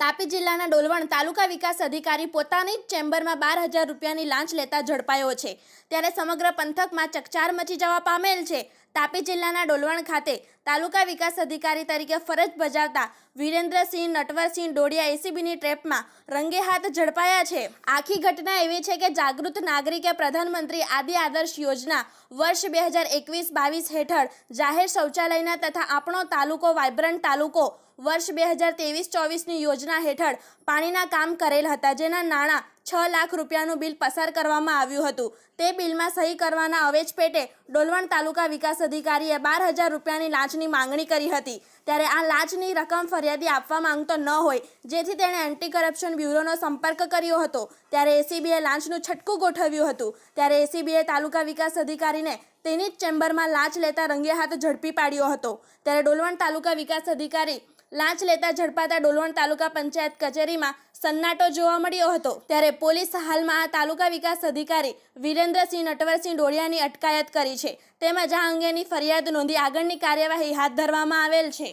તાપી જિલ્લાના ડોલવણ તાલુકા વિકાસ અધિકારી પોતાની જ ચેમ્બરમાં બાર હજાર રૂપિયાની લાંચ લેતા ઝડપાયો છે. ત્યારે સમગ્ર પંથકમાં ચકચાર મચી જવા પામેલ છે. તાપી જિલ્લાના ડોલવણ ખાતે તાલુકા વિકાસ અધિકારી તરીકે ફરજ બજાવતા વિરેન્દ્રસિંહ નટવરસિંહ ડોડિયા એસીબીની ટ્રેપમાં રંગે હાથ ઝડપાયા છે. આખી ઘટના એવી છે કે જાગૃત નાગરિકે પ્રધાનમંત્રી આદિ આદર્શ યોજના વર્ષ બે હજાર એકવીસ બાવીસ હેઠળ જાહેર શૌચાલયના તથા આપણો તાલુકો વાઇબ્રન્ટ તાલુકો વર્ષ બે હજાર ત્રેવીસ ચોવીસની યોજના હેઠળ પાણીના કામ કરેલ હતા. જેના નાણાં છ લાખ રૂપિયાનું બિલ પસાર કરવામાં આવ્યું હતું. તે બિલમાં સહી કરવાના અવેજ પેટે ડોલવણ તાલુકા વિકાસ અધિકારીએ બાર હજાર રૂપિયાની લાંચની માંગણી કરી હતી. ત્યારે આ લાંચની રકમ ફરિયાદી આપવા માંગતો ન હોય, જેથી તેણે એન્ટી કરપ્શન બ્યુરોનો સંપર્ક કર્યો હતો. ત્યારે એસીબીએ લાંચનું છટકું ગોઠવ્યું હતું. ત્યારે એસીબીએ તાલુકા વિકાસ અધિકારીને તેની જ ચેમ્બરમાં લાંચ લેતા રંગે હાથ ઝડપી પાડ્યો હતો. ત્યારે ડોલવણ તાલુકા વિકાસ અધિકારી લાંચ લેતા ઝડપાતા ડોલવણ તાલુકા પંચાયત કચેરીમાં સન્નાટો જોવા મળ્યો હતો. ત્યારે પોલીસ હાલમાં આ તાલુકા વિકાસ અધિકારી વિરેન્દ્રસિંહ નટવરસિંહ ડોળિયાની અટકાયત કરી છે. તેમજ આ અંગેની ફરિયાદ નોંધી આગળની કાર્યવાહી હાથ ધરવામાં આવેલ છે.